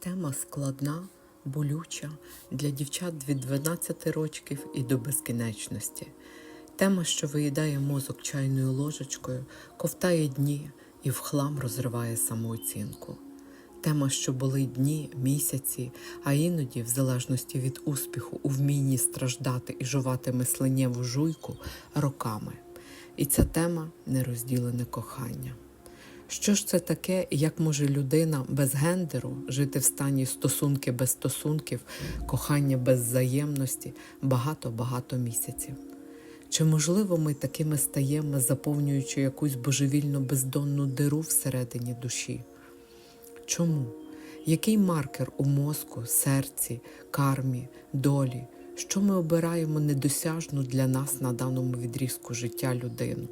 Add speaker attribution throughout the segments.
Speaker 1: Тема складна, болюча для дівчат від 12 років і до безкінечності. Тема, що виїдає мозок чайною ложечкою, ковтає дні і в хлам розриває самооцінку. Тема, що болить дні, місяці, а іноді, в залежності від успіху, у вмінні страждати і жувати мисленнєву жуйку роками. І ця тема нерозділене кохання. Що ж це таке, як може людина без гендеру жити в стані стосунки без стосунків, кохання без взаємності багато-багато місяців? Чи можливо ми такими стаємо, заповнюючи якусь божевільно бездонну диру всередині душі? Чому? Який маркер у мозку, серці, кармі, долі? Що ми обираємо недосяжну для нас на даному відрізку життя людину?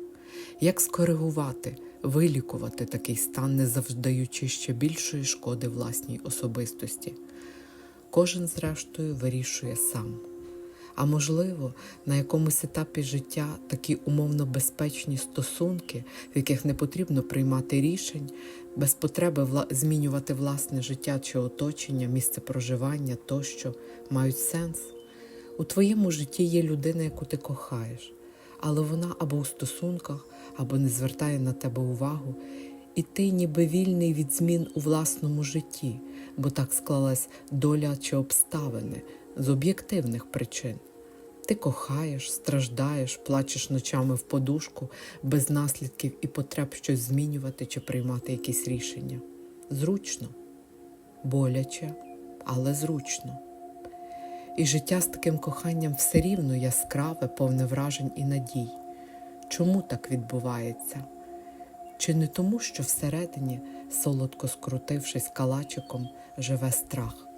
Speaker 1: Як скоригувати, вилікувати такий стан, не завдаючи ще більшої шкоди власній особистості? Кожен, зрештою, вирішує сам. А можливо, на якомусь етапі життя такі умовно безпечні стосунки, в яких не потрібно приймати рішень, без потреби змінювати власне життя чи оточення, місце проживання тощо мають сенс. У твоєму житті є людина, яку ти кохаєш, але вона або у стосунках, або не звертає на тебе увагу, і ти ніби вільний від змін у власному житті, бо так склалась доля чи обставини з об'єктивних причин. Ти кохаєш, страждаєш, плачеш ночами в подушку без наслідків і потреб щось змінювати чи приймати якісь рішення. Зручно, боляче, але зручно. І життя з таким коханням все рівно яскраве, повне вражень і надій. Чому так відбувається? Чи не тому, що всередині, солодко скрутившись калачиком, живе страх?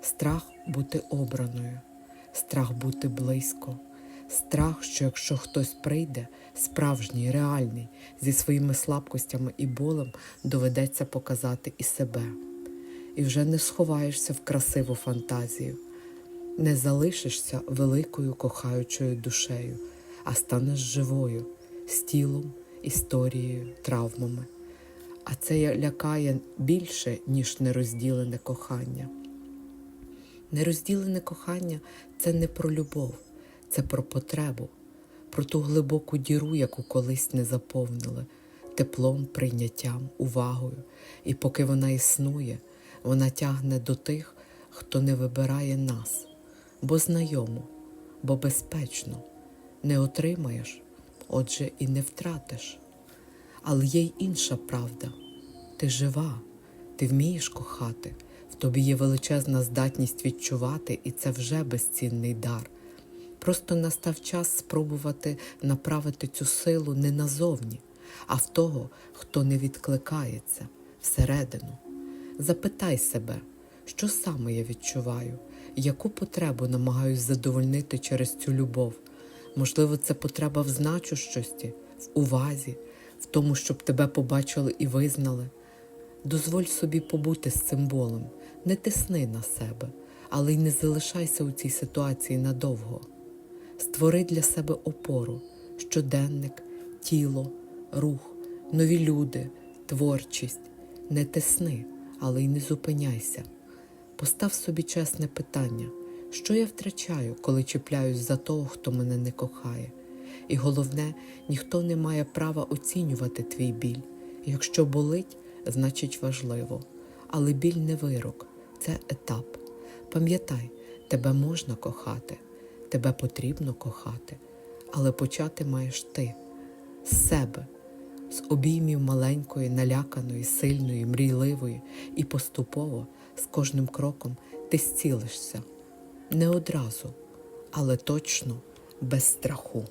Speaker 1: Страх бути обраною, страх бути близько, страх, що якщо хтось прийде, справжній, реальний, зі своїми слабкостями і болем доведеться показати і себе. І вже не сховаєшся в красиву фантазію, не залишишся великою кохаючою душею, а станеш живою, з тілом, історією, травмами. А це лякає більше, ніж нерозділене кохання. Нерозділене кохання це не про любов, це про потребу, про ту глибоку діру, яку колись не заповнили, теплом, прийняттям, увагою. І поки вона існує, вона тягне до тих, хто не вибирає нас, бо знайомо, бо безпечно, не отримаєш, отже, і не втратиш. Але є й інша правда. Ти жива, ти вмієш кохати, в тобі є величезна здатність відчувати, і це вже безцінний дар. Просто настав час спробувати направити цю силу не назовні, а в того, хто не відкликається всередину. Запитай себе, що саме я відчуваю, яку потребу намагаюсь задовольнити через цю любов. Можливо, це потреба в значущості, в увазі, в тому, щоб тебе побачили і визнали. Дозволь собі побути з цим болем, не тисни на себе, але й не залишайся у цій ситуації надовго. Створи для себе опору, щоденник, тіло, рух, нові люди, творчість. Не тисни, але й не зупиняйся. Постав собі чесне питання, що я втрачаю, коли чіпляюсь за того, хто мене не кохає. І головне, ніхто не має права оцінювати твій біль. Якщо болить, значить важливо. Але біль не вирок, це етап. Пам'ятай, тебе можна кохати, тебе потрібно кохати, але почати маєш ти з себе, з обіймів маленької, наляканої, сильної, мрійливої, і поступово з кожним кроком ти зцілишся. Не одразу, але точно без страху.